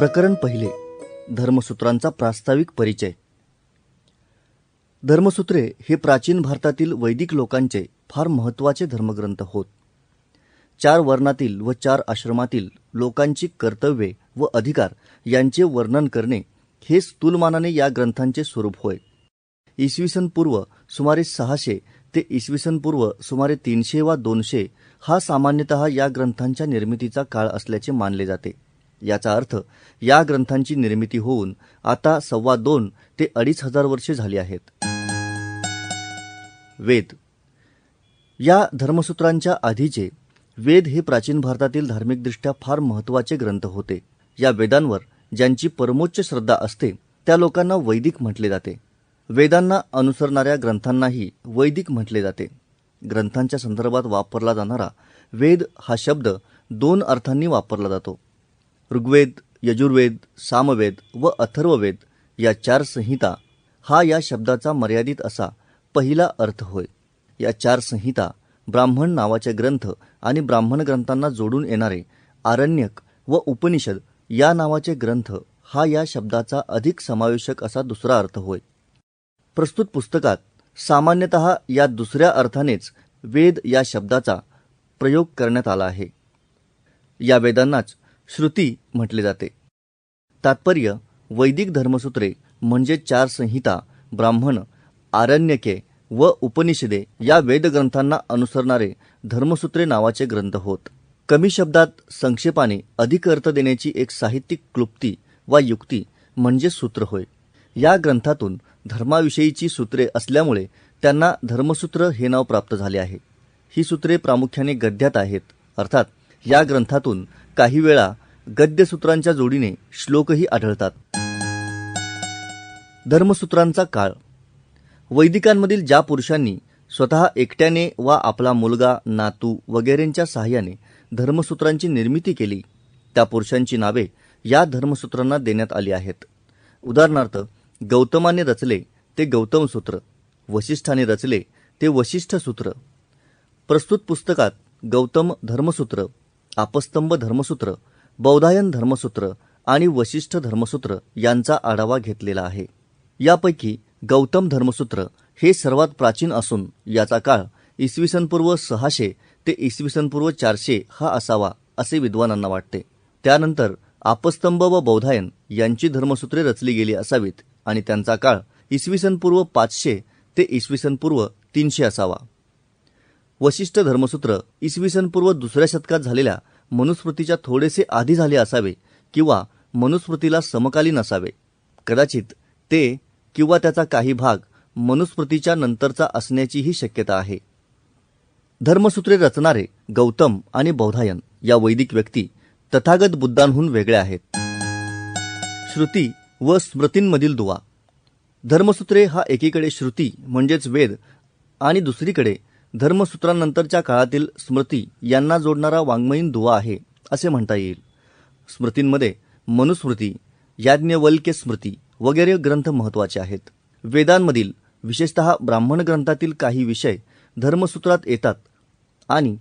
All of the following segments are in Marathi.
प्रकरण पहिले. धर्मसूत्रांचा प्रास्ताविक परिचय. धर्मसूत्रे हे प्राचीन भारतातील वैदिक लोकांचे फार महत्त्वाचे धर्मग्रंथ होत. चार वर्णातील व चार आश्रमातील लोकांची कर्तव्ये व अधिकार यांचे वर्णन करणे हे स्थूलमानाने या ग्रंथांचे स्वरूप होय. इसवी पूर्व सुमारे सहाशे ते इसवी सन पूर्व सुमारे तीनशे वा दोनशे हा सामान्यतः या ग्रंथांच्या निर्मितीचा काळ असल्याचे मानले जाते. याचा अर्थ या ग्रंथांची निर्मिती होऊन आता सव्वा दोन ते अडीच हजार वर्षे झाली आहेत. वेद. या धर्मसूत्रांच्या आधीचे वेद हे प्राचीन भारतातील धार्मिकदृष्ट्या फार महत्त्वाचे ग्रंथ होते. या वेदांवर ज्यांची परमोच्च श्रद्धा असते त्या लोकांना वैदिक म्हटले जाते. वेदांना अनुसरणाऱ्या ग्रंथांनाही वैदिक म्हटले जाते. ग्रंथांच्या संदर्भात वापरला जाणारा वेद हा शब्द दोन अर्थांनी वापरला जातो. ऋग्वेद यजुर्वेद सामवेद व अथर्ववेद या चार संहिता हा या शब्दाचा मर्यादित असा पहिला अर्थ होय. या चार संहिता ब्राह्मण नावाचे ग्रंथ आणि ब्राह्मण ग्रंथांना जोडून येणारे आरण्यक व उपनिषद या नावाचे ग्रंथ हा या शब्दाचा अधिक समावेशक असा दुसरा अर्थ होय. प्रस्तुत पुस्तकात सामान्यतः या दुसऱ्या अर्थानेच वेद या शब्दाचा प्रयोग करण्यात आला आहे. या वेदांनाच श्रुती म्हटले जाते. तात्पर्य वैदिक धर्मसूत्रे म्हणजे चार संहिता ब्राह्मण आरण्यके व उपनिषदे या वेदग्रंथांना अनुसरणारे धर्मसूत्रे नावाचे ग्रंथ होत. कमी शब्दात संक्षेपाने अधिक अर्थ देण्याची एक साहित्यिक क्लुप्ती वा युक्ती म्हणजे सूत्र होय. या ग्रंथातून धर्माविषयीची सूत्रे असल्यामुळे त्यांना धर्मसूत्र हे नाव प्राप्त झाले आहे. ही सूत्रे प्रामुख्याने गद्यात आहेत. अर्थात या ग्रंथातून काही वेळा गद्यसूत्रांच्या जोडीने श्लोकही आढळतात. धर्मसूत्रांचा काळ. वैदिकांमधील ज्या पुरुषांनी स्वतः एकट्याने वा आपला मुलगा नातू वगैरेंच्या सहाय्याने धर्मसूत्रांची निर्मिती केली त्या पुरुषांची नावे या धर्मसूत्रांना देण्यात आली आहेत. उदाहरणार्थ गौतमाने रचले ते गौतम सूत्र वशिष्ठाने रचले ते वशिष्ठ सूत्र. प्रस्तुत पुस्तकात गौतम धर्मसूत्र आपस्तंभ धर्मसूत्र बौधायन धर्मसूत्र आणि वशिष्ठ धर्मसूत्र यांचा आढावा घेतलेला आहे. यापैकी गौतम धर्मसूत्र हे सर्वात प्राचीन असून याचा काळ इसवीसनपूर्व पूर्व सहाशे ते इसवीसनपूर्व पूर्व चारशे हा असावा असे विद्वानांना वाटते. त्यानंतर आपस्तंभ व बौधायन यांची धर्मसूत्रे रचली गेली असावीत आणि त्यांचा काळ इसवीसनपूर्व पूर्व पाचशे ते इसवीसनपूर्व पूर्व तीनशे असावा. वशिष्ठ धर्मसूत्र इसवी सन पूर्व दुसऱ्या शतकात झालेल्या मनुस्मृतीच्या थोडेसे आधी झाले असावे किंवा मनुस्मृतीला समकालीन असावे. कदाचित ते किंवा त्याचा काही भाग मनुस्मृतीच्या नंतरचा असण्याचीही शक्यता आहे. धर्मसूत्रे रचणारे गौतम आणि बौधायन या वैदिक व्यक्ती तथागत बुद्धांहून वेगळ्या आहेत. श्रुती व स्मृतींमधील दुवा. धर्मसूत्रे हा एकीकडे श्रुती म्हणजेच वेद आणि दुसरीकडे धर्मसूत्रांनंतरच्या काळातील स्मृती यांना जोडणारा वाङ्मयीन दुवा आहे असे म्हणता येईल. स्मृतींमध्ये मनुस्मृती याज्ञवल्क्य स्मृती वगैरे ग्रंथ महत्त्वाचे आहेत. वेदांमधील विशेषतः ब्राह्मण ग्रंथातील काही विषय धर्मसूत्रात येतात आणि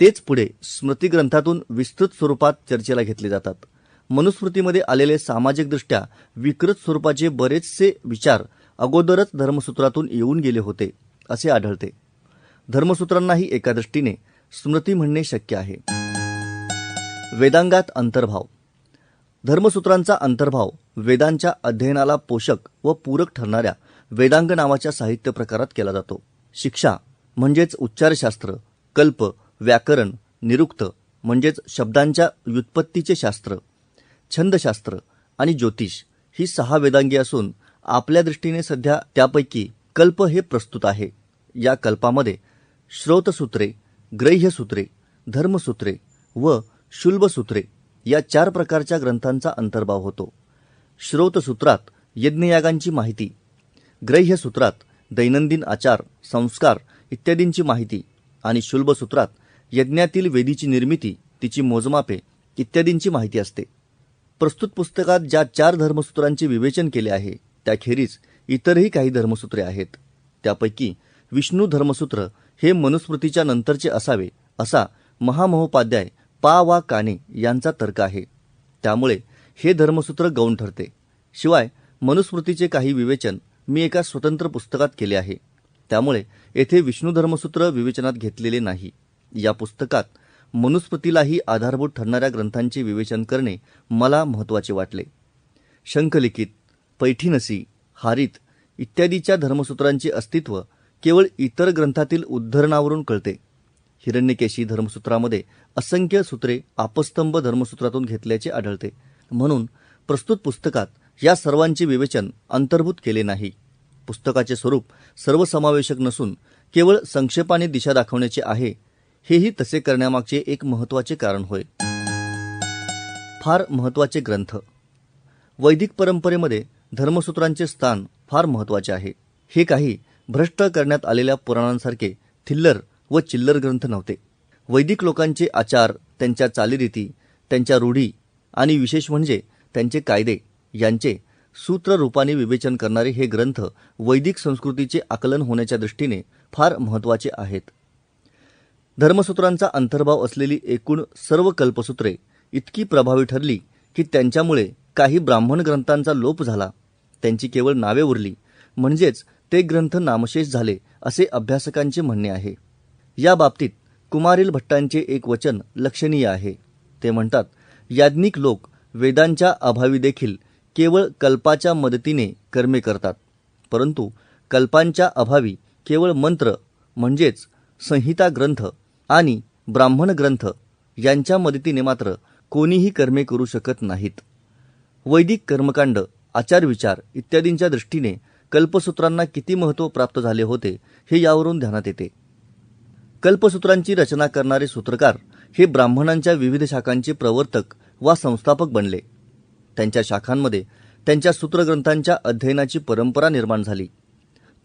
तेच पुढे स्मृतिग्रंथातून विस्तृत स्वरूपात चर्चेला घेतले जातात. मनुस्मृतीमध्ये आलेले सामाजिकदृष्ट्या विकृत स्वरूपाचे बरेचसे विचार अगोदरच धर्मसूत्रातून येऊन गेले होते असे आढळते. धर्मसूत्रांनाही एका दृष्टीने स्मृती म्हणणे शक्य आहे. वेदांगात अंतर्भाव. धर्मसूत्रांचा अंतर्भाव वेदांच्या अध्ययनाला पोषक व पूरक ठरणाऱ्या वेदांग नावाच्या साहित्य प्रकारात केला जातो. शिक्षा म्हणजेच उच्चारशास्त्र कल्प व्याकरण निरुक्त म्हणजेच शब्दांच्या व्युत्पत्तीचे शास्त्र छंदशास्त्र आणि ज्योतिष ही सहा वेदांगी असून आपल्या दृष्टीने सध्या त्यापैकी कल्प हे प्रस्तुत आहे. या कल्पामध्ये श्रोतसूत्रे ग्रह्यसूत्रे धर्मसूत्रे व शुल्बसूत्रे या चार प्रकारच्या ग्रंथांचा अंतर्भाव होतो. श्रोतसूत्रात यज्ञयागांची माहिती ग्रह्यसूत्रात दैनंदिन आचार संस्कार इत्यादींची माहिती आणि शुल्बसूत्रात यज्ञातील वेदीची निर्मिती तिची मोजमापे इत्यादींची माहिती असते. प्रस्तुत पुस्तकात ज्या चार धर्मसूत्रांचे विवेचन केले आहे त्याखेरीज इतरही काही धर्मसूत्रे आहेत. त्यापैकी विष्णू धर्मसूत्र हे मनुस्मृतीच्या नंतरचे असावे असा महामहोपाध्याय पा वा काने यांचा तर्क आहे. त्यामुळे हे धर्मसूत्र गौण ठरते. शिवाय मनुस्मृतीचे काही विवेचन मी एका स्वतंत्र पुस्तकात केले आहे. त्यामुळे येथे विष्णू धर्मसूत्र विवेचनात घेतलेले नाही. या पुस्तकात मनुस्मृतीलाही आधारभूत ठरणाऱ्या ग्रंथांचे विवेचन करणे मला महत्त्वाचे वाटले. शंखलिखित पैठीनसी हारित इत्यादीच्या धर्मसूत्रांचे अस्तित्व केवळ इतर ग्रंथातील उद्धरणावरून कळते. हिरण्यकेशी धर्मसूत्रामध्ये असंख्य सूत्रे आपस्तंभ धर्मसूत्रातून घेतल्याचे आढळते. म्हणून प्रस्तुत पुस्तकात या सर्वांचे विवेचन अंतर्भूत केले नाही. पुस्तकाचे स्वरूप सर्वसमावेशक नसून केवळ संक्षेपाने दिशा दाखवण्याचे आहे हेही तसे करण्यामागचे एक महत्त्वाचे कारण होय. फार महत्त्वाचे ग्रंथ. वैदिक परंपरेमध्ये धर्मसूत्रांचे स्थान फार महत्त्वाचे आहे. हे काही भ्रष्ट करण्यात आलेल्या पुराणांसारखे थिल्लर व चिल्लर ग्रंथ नव्हते. वैदिक लोकांचे आचार त्यांच्या चालीरीती त्यांच्या रूढी आणि विशेष म्हणजे त्यांचे कायदे यांचे सूत्ररूपाने विवेचन करणारे हे ग्रंथ वैदिक संस्कृतीचे आकलन होण्याच्या दृष्टीने फार महत्त्वाचे आहेत. धर्मसूत्रांचा अंतर्भाव असलेली एकूण सर्व कल्पसूत्रे इतकी प्रभावी ठरली की त्यांच्यामुळे काही ब्राह्मण ग्रंथांचा लोप झाला. त्यांची केवळ नावे उरली. म्हणजेच ते ग्रंथ नामशेष झाले असे अभ्यासकांचे म्हणणे आहे. या बाबतीत कुमारील भट्टांचे एक वचन लक्षणीय आहे. ते म्हणतात याज्ञिक लोक वेदांच्या अभावी देखील केवळ कल्पाच्या मदतीने कर्मे करतात. परंतु कल्पांच्या अभावी केवळ मंत्र म्हणजेच संहिता ग्रंथ आणि ब्राह्मण ग्रंथ यांच्या मदतीने मात्र कोणीही कर्मे करू शकत नाहीत. वैदिक कर्मकांड आचारविचार इत्यादींच्या दृष्टीने कल्पसूत्रांना किती महत्त्व प्राप्त झाले होते हे यावरून ध्यानात येते. कल्पसूत्रांची रचना करणारे सूत्रकार हे ब्राह्मणांच्या विविध शाखांचे प्रवर्तक वा संस्थापक बनले. त्यांच्या शाखांमध्ये त्यांच्या सूत्रग्रंथांच्या अध्ययनाची परंपरा निर्माण झाली.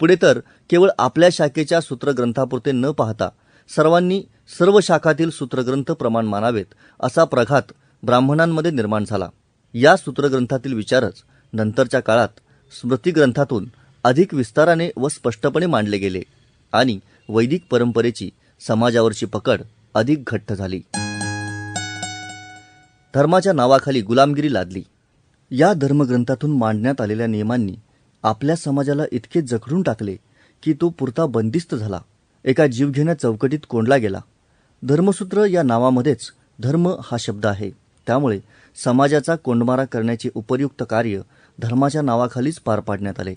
पुढे तर केवळ आपल्या शाखेच्या सूत्रग्रंथापुरते न पाहता सर्वांनी सर्व शाखातील सूत्रग्रंथ प्रमाण मानावेत असा प्रघात ब्राह्मणांमध्ये निर्माण झाला. या सूत्रग्रंथातील विचारच नंतरच्या काळात स्मृतिग्रंथातून अधिक विस्ताराने व स्पष्टपणे मांडले गेले आणि वैदिक परंपरेची समाजावरची पकड अधिक घट्ट झाली. धर्माच्या नावाखाली गुलामगिरी लादली. या धर्मग्रंथातून मांडण्यात आलेल्या नियमांनी आपल्या समाजाला इतके जखडून टाकले की तो पुरता बंदिस्त झाला. एका जीवघेण्या चौकटीत कोंडला गेला. धर्मसूत्र या नावामध्येच धर्म हा शब्द आहे. त्यामुळे समाजाचा कोंडमारा करण्याचे उपयुक्त कार्य धर्माच्या नावाखालीच पार पाडण्यात आले.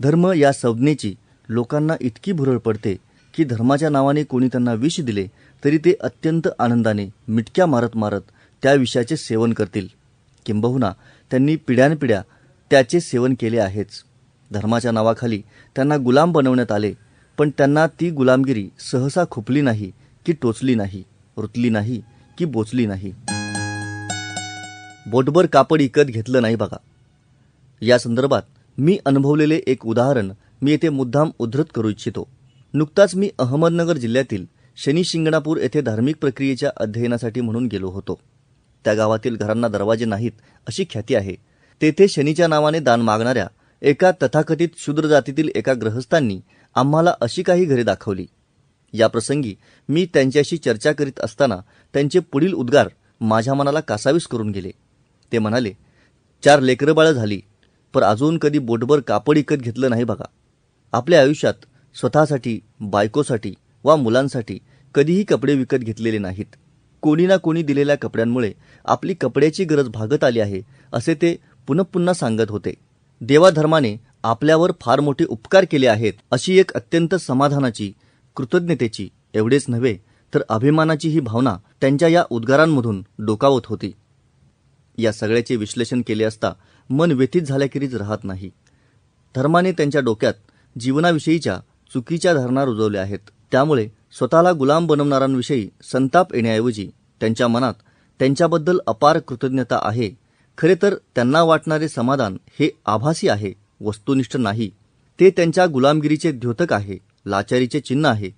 धर्म या संज्ञेची लोकांना इतकी भुरळ पडते की धर्माच्या नावाने कोणी त्यांना विष दिले तरी ते अत्यंत आनंदाने मिटक्या मारत मारत त्या विषयाचे सेवन करतील. किंबहुना त्यांनी पिढ्यानपिढ्या त्याचे सेवन केले आहेच. धर्माच्या नावाखाली त्यांना गुलाम बनवण्यात आले पण त्यांना ती गुलामगिरी सहसा खुपली नाही की टोचली नाही रुतली नाही की बोचली नाही. बोटभर कापड इकत घेतलं नाही बघा. या संदर्भात मी अनुभवलेले एक उदाहरण मी येथे मुद्दाम उद्धृत करू इच्छितो. नुकताच मी अहमदनगर जिल्ह्यातील शनी शिंगणापूर येथे धार्मिक प्रक्रियेच्या अध्ययनासाठी म्हणून गेलो होतो. त्या गावातील घरांना दरवाजे नाहीत अशी ख्याती आहे. तेथे शनीच्या नावाने दान मागणाऱ्या एका तथाकथित शूद्र जातीतील एका ग्रहस्थांनी आम्हाला अशी काही घरे दाखवली. या प्रसंगी मी त्यांच्याशी चर्चा करीत असताना त्यांचे पुढील उद्गार माझ्या मनाला कासावीस करून गेले. ते म्हणाले चार लेकरं बाळं झाली. पर अजून कधी बोटभर कापड इकत घेतलं नाही बघा. आपल्या आयुष्यात स्वतःसाठी बायकोसाठी वा मुलांसाठी कधीही कपडे विकत घेतलेले नाहीत. कोणी ना कोणी दिलेल्या कपड्यांमुळे आपली कपड्याची गरज भागत आली आहे असे ते पुनः पुन्हा सांगत होते. देवाधर्माने आपल्यावर फार मोठे उपकार केले आहेत अशी एक अत्यंत समाधानाची कृतज्ञतेची एवढेच नव्हे तर अभिमानाची ही भावना त्यांच्या या उद्गारांमधून डोकावत होती. या सगळ्याचे विश्लेषण केले असता मन व्यथित झाल्याखेरीज राहत नाही. धर्माने त्यांच्या डोक्यात जीवनाविषयीच्या चुकीच्या धारणा रुजवल्या आहेत. त्यामुळे स्वतःला गुलाम बनवणाऱ्यांविषयी संताप येण्याऐवजी त्यांच्या मनात त्यांच्याबद्दल अपार कृतज्ञता आहे. खरे तर त्यांना वाटणारे समाधान हे आभासी आहे वस्तुनिष्ठ नाही. ते त्यांच्या गुलामगिरीचे द्योतक आहे लाचारीचे चिन्ह आहे.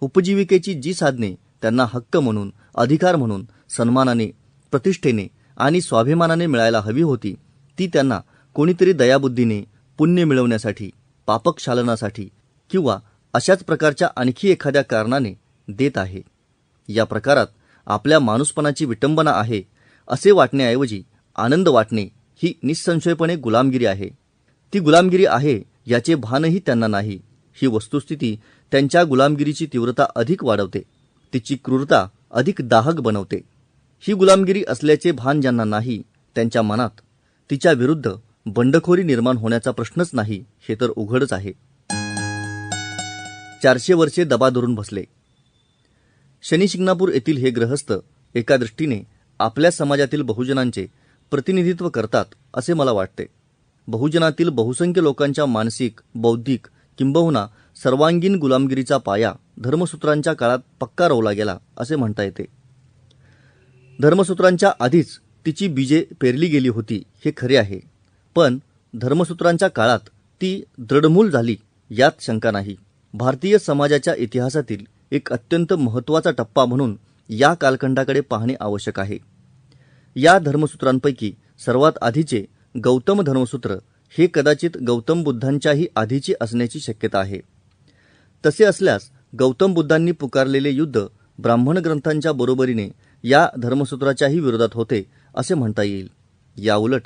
उपजीविकेची जी साधने त्यांना हक्क म्हणून अधिकार म्हणून सन्मानाने प्रतिष्ठेने आणि स्वाभिमानाने मिळायला हवी होती ती त्यांना कोणीतरी दयाबुद्धीने पुण्य मिळवण्यासाठी पापक्षालनासाठी किंवा अशाच प्रकारच्या आणखी एखाद्या कारणाने देत आहे. या प्रकारात आपल्या माणूसपणाची विटंबना आहे असे वाटण्याऐवजी आनंद वाटणे ही निसंशयपणे गुलामगिरी आहे. ती गुलामगिरी आहे याचे भानही त्यांना नाही. ही वस्तुस्थिती त्यांच्या गुलामगिरीची तीव्रता अधिक वाढवते. तिची क्रूरता अधिक दाहक बनवते. ही गुलामगिरी असल्याचे भान ज्यांना नाही त्यांच्या मनात तिच्या विरुद्ध बंडखोरी निर्माण होण्याचा प्रश्नच नाही हे तर उघडच आहे. चारशे वर्षे दबा धरून बसले. शनिशिंगणापूर येथील हे ग्रहस्थ एका दृष्टीने आपल्या समाजातील बहुजनांचे प्रतिनिधित्व करतात असे मला वाटते. बहुजनातील बहुसंख्य लोकांच्या मानसिक बौद्धिक किंबहुना सर्वांगीण गुलामगिरीचा पाया धर्मसूत्रांच्या काळात पक्का रोवला गेला असे म्हणता येते. धर्मसूत्रांच्या आधीच तिची बीजे पेरली गेली होती हे खरे आहे. पण धर्मसूत्रांच्या काळात ती दृढमूल झाली यात शंका नाही. भारतीय समाजाच्या इतिहासातील एक अत्यंत महत्त्वाचा टप्पा म्हणून या कालखंडाकडे पाहणे आवश्यक आहे. या धर्मसूत्रांपैकी सर्वात आधीचे गौतम धर्मसूत्र हे कदाचित गौतम बुद्धांच्याही आधीचे असण्याची शक्यता आहे. तसे असल्यास गौतम बुद्धांनी पुकारलेले युद्ध ब्राह्मण ग्रंथांच्या बरोबरीने या धर्मसूत्राच्याही विरोधात होते असे म्हणता येईल. याउलट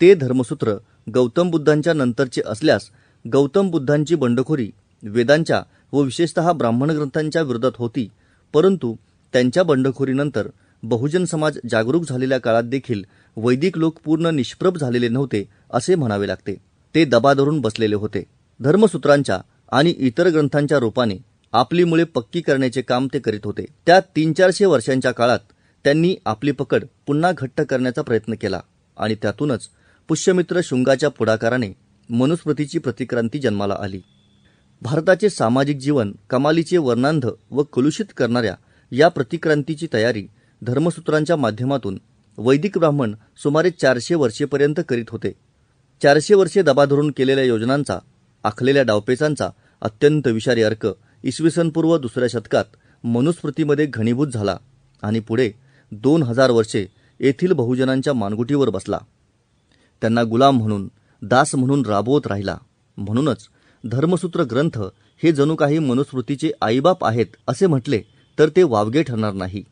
ते धर्मसूत्र गौतम बुद्धांच्या नंतरचे असल्यास गौतम बुद्धांची बंडखोरी वेदांच्या व विशेषतः ब्राह्मण ग्रंथांच्या विरोधात होती परंतु त्यांच्या बंडखोरीनंतर बहुजन समाज जागरूक झालेल्या काळात देखील वैदिक लोक पूर्ण निष्प्रभ झालेले नव्हते असे म्हणावे लागते. ते दबा धरून बसलेले होते. धर्मसूत्रांच्या आणि इतर ग्रंथांच्या रूपाने आपली मुळे पक्की करण्याचे काम ते करीत होते. त्या तीन चारशे वर्षांच्या काळात त्यांनी आपली पकड पुन्हा घट्ट करण्याचा प्रयत्न केला आणि त्यातूनच पुष्यमित्र शुंगाच्या पुढाकाराने मनुस्मृतीची प्रतिक्रांती जन्माला आली. भारताचे सामाजिक जीवन कमालीचे वर्णांध व कलुषित करणाऱ्या या प्रतिक्रांतीची तयारी धर्मसूत्रांच्या माध्यमातून वैदिक ब्राह्मण सुमारे चारशे वर्षेपर्यंत करीत होते. चारशे वर्षे दबा धरून केलेल्या योजनांचा आखलेल्या डावपेचांचा अत्यंत विषारी अर्क इसवी सन पूर्व दुसऱ्या शतकात मनुस्मृतीमध्ये घनीभूत झाला आणि पुढे दोन हजार वर्षे येथील बहुजनांच्या मानगुटीवर बसला. त्यांना गुलाम म्हणून दास म्हणून राबवत राहिला. म्हणूनच धर्मसूत्र ग्रंथ हे जणू काही मनुस्मृतीचे आईबाप आहेत असे म्हटले तर ते वावगे ठरणार नाही.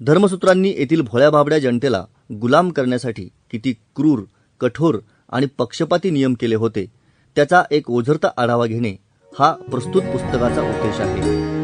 धर्मसूत्रांनी येथील भोळ्या भाबड्या जनतेला गुलाम करण्यासाठी किती क्रूर कठोर आणि पक्षपाती नियम केले होते त्याचा एक ओझरता आढावा घेणे हा प्रस्तुत पुस्तकाचा उद्देश आहे.